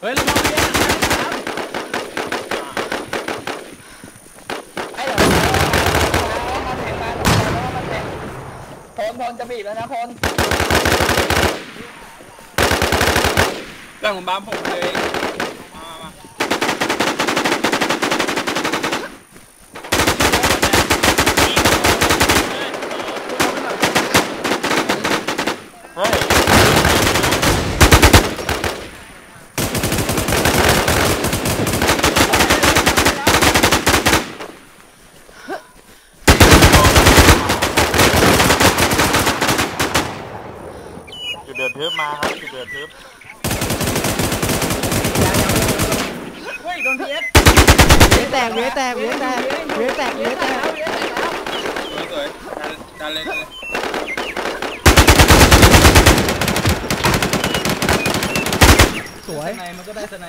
เฮ้ยระวังเลยไอ้เหรอมาเตะมามาเตะพลพลจะบีบแล้วนะพลแต่ผมบ้าผมเลย ดเดือดทึบมาครับจุดเดือดทึบเฮ้ยโดนพีเอสเวแตกเวแตกเวแตกเวแตกเวแตกสวยๆดันดันเลยดันเลยสวย สไนมันก็ได้สไน